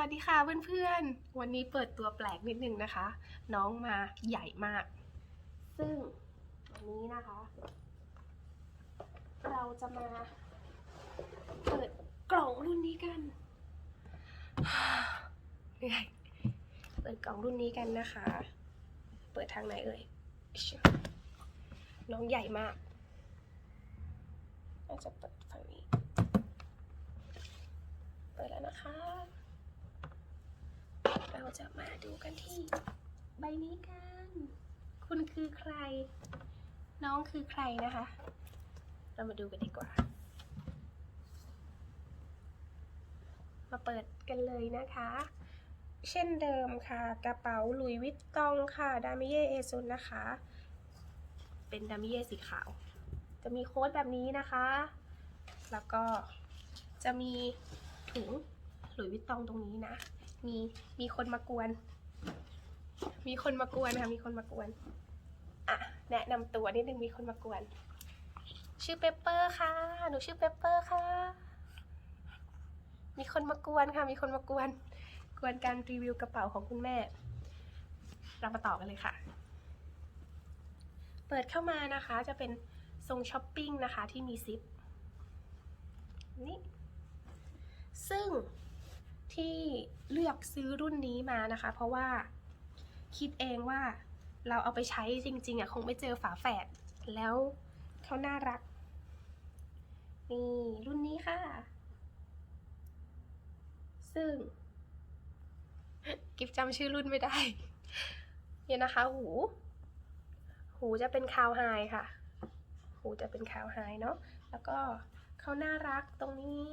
วัสดีค่ะเพื่อนๆ วันนี้เปิดตัวแปลกนิดนึงนะคะ น้องมาใหญ่มาก ซึ่งวันนี้นะคะ เราจะมาเปิดกล่องรุ่นนี้กันเหนื่อยเปิดกล่องรุ่นนี้กันนะคะ เปิดทางไหนเอ่ย น้องใหญ่มากน่าจะเปิดฝั่งนี้ เปิดแล้วนะคะ เราจะมาดูกันที่ใบนี้กัน คุณคือใคร น้องคือใครนะคะ เรามาดูกันดีกว่า มาเปิดกันเลยนะคะ เช่นเดิมค่ะ กระเป๋าหลุยวิตตองค่ะดามิเย่เอซุนนะคะ เป็นดามิเย่สีขาว จะมีโค้ดแบบนี้นะคะ แล้วก็จะมีถุงหลุยวิตตองตรงนี้นะ มีมีคนมากวน มีคนมากวนค่ะ มีคนมากวน อะ แนะนำตัวนิดนึงมีคนมากวน ชื่อเปเปอร์ค่ะ หนูชื่อเปเปอร์ค่ะ มีคนมากวนค่ะ มีคนมากวน กวนการรีวิวกระเป๋าของคุณแม่ เรามาต่อกันเลยค่ะ เปิดเข้ามานะคะ จะเป็นทรงช้อปปิ้งนะคะที่มีซิป นี่ ซึ่ง ที่เลือกซื้อรุ่นนี้มานะคะ เพราะว่าคิดเองว่าเราเอาไปใช้จริงๆอะคงไม่เจอฝาแฝดแล้วเขาน่ารัก นี่รุ่นนี้ค่ะ ซึ่ง กิฟจำชื่อรุ่นไม่ได้ เนี่ยนะคะ หู หูจะเป็นคาวไฮค่ะ หูจะเป็นคาวไฮเนาะแล้วก็เขาน่ารักตรงนี้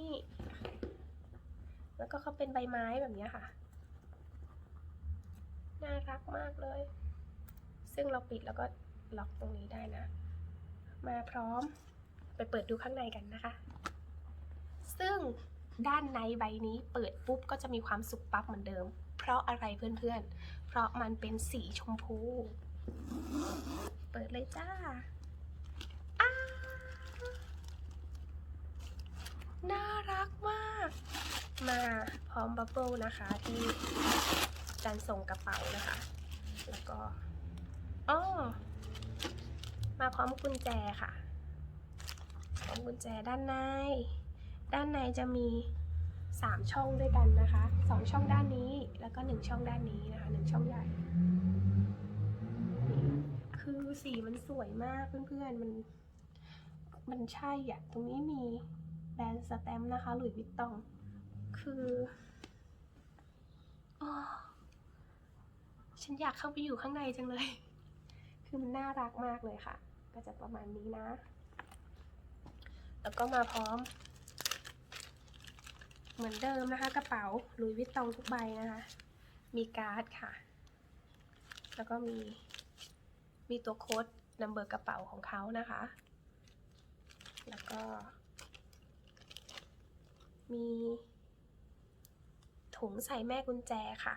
แล้วก็เขาเป็นใบไม้แบบนี้ค่ะ น่ารักมากเลย ซึ่งเราปิดแล้วก็ล็อกตรงนี้ได้นะ มาพร้อมไปเปิดดูข้างในกันนะคะ ซึ่งด้านในใบนี้เปิดปุ๊บก็จะมีความสุขปั๊บเหมือนเดิม เพราะอะไรเพื่อนๆ เพราะมันเป็นสีชมพู เปิดเลยจ้าน่ารักมาก มาพร้อมบับเบิลนะคะ ที่การส่งกระเป๋านะคะ แล้วก็อ้อมาพร้อมกุญแจค่ะพร้อมกุญแจด้านใน ด้านในจะมีสามช่องด้วยกันนะคะสองช่องด้านนี้แล้วก็หนึ่งช่องด้านนี้นะคะหนึ่งช่องใหญ่ คือสีมันสวยมากเพื่อนๆมันมันใช่อะตรงนี้มีแบรนด์สแตมป์นะคะหลุยส์วิตตอง คือออฉันอยากเข้าไปอยู่ข้างในจังเลย คือมันน่ารักมากเลยค่ะ ก็จะประมาณนี้นะ แล้วก็มาพร้อม เหมือนเดิมนะคะกระเป๋าลุยวิตตองทุกใบนะคะ มีการ์ดค่ะ แล้วก็มีมีตัวโค้ดนัมเบอร์กระเป๋าของเขานะคะ แล้วก็ มี ถุงใส่แม่กุญแจค่ะ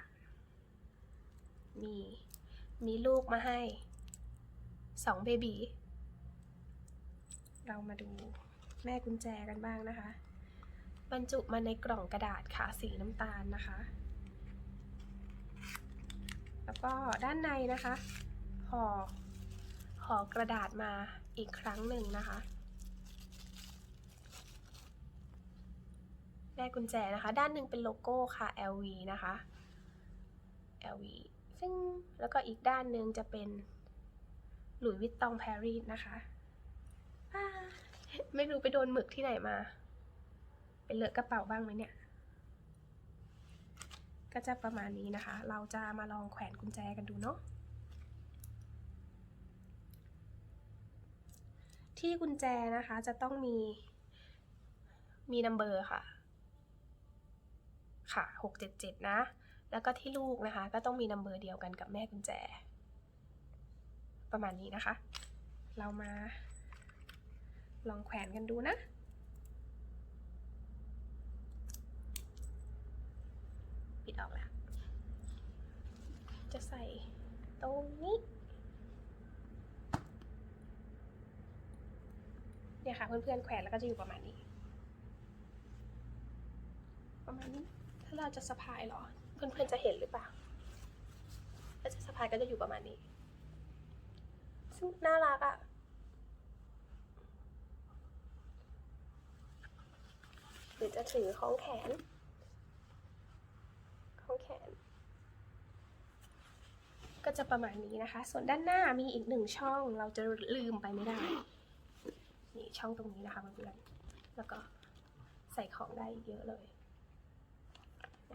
มีมีลูกมาให้สองเบบีเรามาดูแม่กุญแจกันบ้างนะคะ บรรจุมาในกล่องกระดาษค่ะสีน้ำตาลนะคะ แล้วก็ด้านในนะคะห่อห่อกระดาษมาอีกครั้งหนึ่งนะคะ แม่กุญแจนะคะ ด้านหนึ่งเป็นโลโก้ค่ะ LV นะคะ LV ซึ่งแล้วก็อีกด้านหนึ่งจะเป็นหลุยส์วิตตองปารีสนะคะไม่รู้ไปโดนหมึกที่ไหนมา เป็นเลอะกระเป๋าบ้างไหมเนี่ย ก็จะประมาณนี้นะคะ เราจะมาลองแขวนกุญแจกันดูเนาะที่กุญแจนะคะจะต้องมีมีนัมเบอร์ค่ะ ค่ะหกเจ็ดเจ็ดนะ แล้วก็ที่ลูกนะคะ ก็ต้องมีนัมเบอร์เดียวกันกับแม่กุญแจ ประมาณนี้นะคะ เรามาลองแขวนกันดูนะปิดออกแล้ว จะใส่ตรงนี้ เนี่ยค่ะเพื่อนๆแขวนแล้วก็จะอยู่ประมาณนี้ ประมาณนี้ เราจะสะพายเหรอ เพื่อนๆจะเห็นหรือเปล่าถ้าจะสะพายก็จะอยู่ประมาณนี้ ซึ่งน่ารักอะ่ะหรือจะถือของแขนของแขน ก็จะประมาณนี้นะคะ ส่วนด้านหน้ามีอีกหนึ่งช่องเราจะลืมไปไม่ได้ นี่ช่องตรงนี้นะคะเพื่อนๆแล้วก็ใส่ของได้เยอะเลย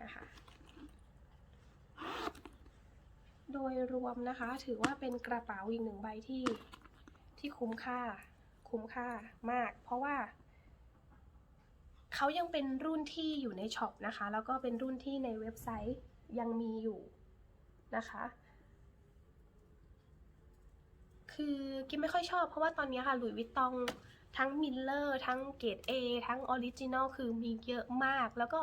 นะคะโดยรวมนะคะถือว่าเป็นกระเป๋าอีกหนึ่งใบที่ที่คุ้มค่าคุ้มค่ามาก เพราะว่าเขายังเป็นรุ่นที่อยู่ในช็อปนะคะ แล้วก็เป็นรุ่นที่ในเว็บไซต์ยังมีอยู่นะคะ คือกิมไม่ค่อยชอบเพราะว่าตอนนี้ค่ะหลุยวิตตองทั้งมิลเลอร์ทั้งเกรด A ทั้งออริจินอลคือมีเยอะมาก แล้วก็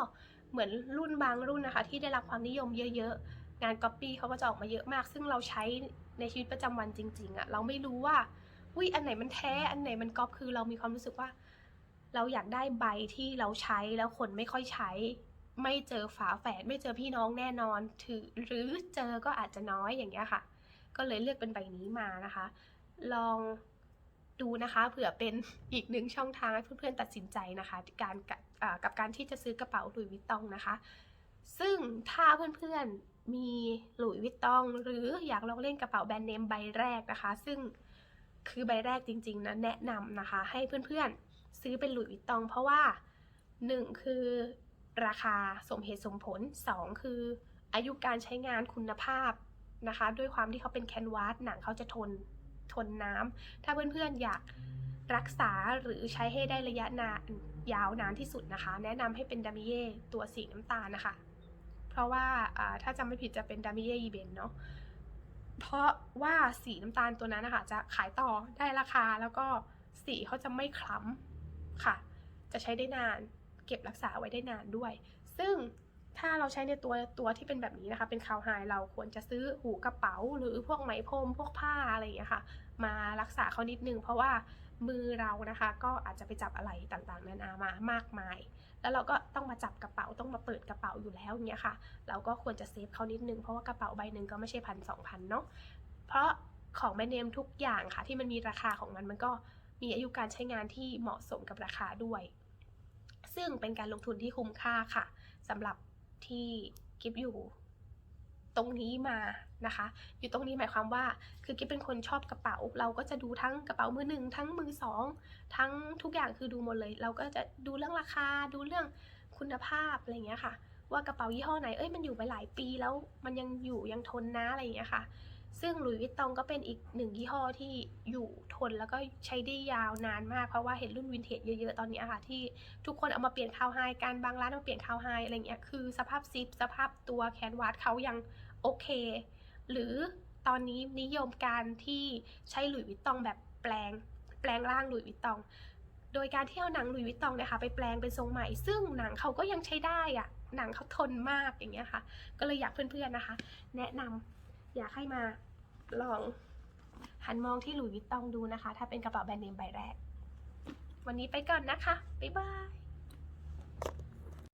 เหมือนรุ่นบางรุ่นนะคะ ที่ได้รับความนิยมเยอะๆ งานก๊อปปี้เขาก็จะออกมาเยอะมาก ซึ่งเราใช้ในชีวิตประจำวันจริง ๆอะเราไม่รู้ว่าวิอันไหนมันแท้อันไหนมันก๊อปคือเรามีความรู้สึกว่า เราอยากได้ใบที่เราใช้แล้วคนไม่ค่อยใช้ ไม่เจอฝาแฝดไม่เจอพี่น้องแน่นอนถือหรือเจอก็อาจจะน้อยอย่างเงี้ยค่ะ ก็เลยเลือกเป็นใบนี้มานะคะ ลอง ดูนะคะเผื่อเป็นอีกหนึ่งช่องทางให้เพื่อนๆตัดสินใจนะคะการกับกับการที่จะซื้อกระเป๋าหลุยวิตตองนะคะ ซึ่งถ้าเพื่อนๆมีหลุยวิตตอง หรืออยากลองเล่นกระเป๋าแบรนด์เนมใบแรกนะคะ ซึ่งคือใบแรกจริงๆนะแนะนำนะคะ ให้เพื่อนๆซื้อเป็นหลุยวิตตอง เพราะว่าหนึ่งคือราคาสมเหตุสมผลสองคืออายุการใช้งานคุณภาพนะคะ ด้วยความที่เขาเป็นแคนวาสหนังเขาจะทน ทนน้ำถ้าเพื่อนๆอยากรักษาหรือใช้ให้ได้ระยะนานยาวนานที่สุดนะคะ แนะนำให้เป็นดามิเย่ตัวสีน้ำตาลนะคะ เพราะว่าถ้าจำไม่ผิดจะเป็นดามิเย่อีเบนเนาะเพราะว่าสีน้ำตาลตัวนั้นนะคะจะขายต่อได้ราคาแล้วก็สีเขาจะไม่คล้ำค่ะ จะใช้ได้นาน เก็บรักษาไว้ได้นานด้วย ซึ่ง ถ้าเราใช้ในตัวตัวที่เป็นแบบนี้นะคะ เป็นคาวไฮเราควรจะซื้อหูกระเป๋า หรือพวกไหมพรมพวกผ้าอะไรอย่างเงี้ยค่ะ มารักษาเขานิดนึงเพราะว่ามือเรานะคะ ก็อาจจะไปจับอะไรต่างๆนานามามากมาย แล้วเราก็ต้องมาจับกระเป๋าต้องมาเปิดกระเป๋าอยู่แล้วอย่างเงี้ยค่ะ เราก็ควรจะเซฟเขานิดนึงเพราะว่ากระเป๋าใบหนึ่งก็ไม่ใช่พันสองพันเนาะเพราะของแบรนด์เนมทุกอย่างค่ะ ที่มันมีราคาของมันมันก็มีอายุการใช้งานที่เหมาะสมกับราคาด้วย ซึ่งเป็นการลงทุนที่คุ้มค่าค่ะสำหรับ ที่กิฟอยู่ตรงนี้มานะคะ อยู่ตรงนี้หมายความว่า คือกิ๊บเป็นคนชอบกระเป๋า เราก็จะดูทั้งกระเป๋ามือหนึ่งทั้งมือสองทั้งทุกอย่างคือดูหมดเลย เราก็จะดูเรื่องราคา ดูเรื่องคุณภาพอะไรเงี้ยค่ะ ว่ากระเป๋ายี่ห้อไหน เอ้ยมันอยู่ไปหลายปีแล้วมันยังอยู่ยังทนนะอะไรเงี้ยค่ะ ซึ่งหลุยส์วิตตองก็เป็นอีกหนึ่งยี่ห้อที่อยู่ทนแล้วก็ใช้ได้ยาวนานมาก เพราะว่าเห็นรุ่นวินเทจเยอะๆ ตอนนี้อะค่ะที่ทุกคนเอามาเปลี่ยนคาวไฮกันบางร้านเอามาเปลี่ยนคาวไฮอะไรเงี้ยคือสภาพซิปสภาพตัวแคนวาสเขายังโอเค หรือตอนนี้นิยมการที่ใช้หลุยส์วิตตองแบบแปลง แปลงร่างหลุยส์วิตตอง โดยการที่เอาหนังหลุยส์วิตตองเนี่ยค่ะไปแปลงเป็นทรงใหม่ ซึ่งหนังเขาก็ยังใช้ได้อะหนังเขาทนมากอย่างเงี้ยค่ะ ก็เลยอยากเพื่อนๆนะคะ แนะนำอยากให้มา ลองหันมองที่หลุยส์วิตตองดูนะคะ ถ้าเป็นกระเป๋าแบรนด์เนมใบแรก วันนี้ไปก่อนนะคะ บ๊ายบาย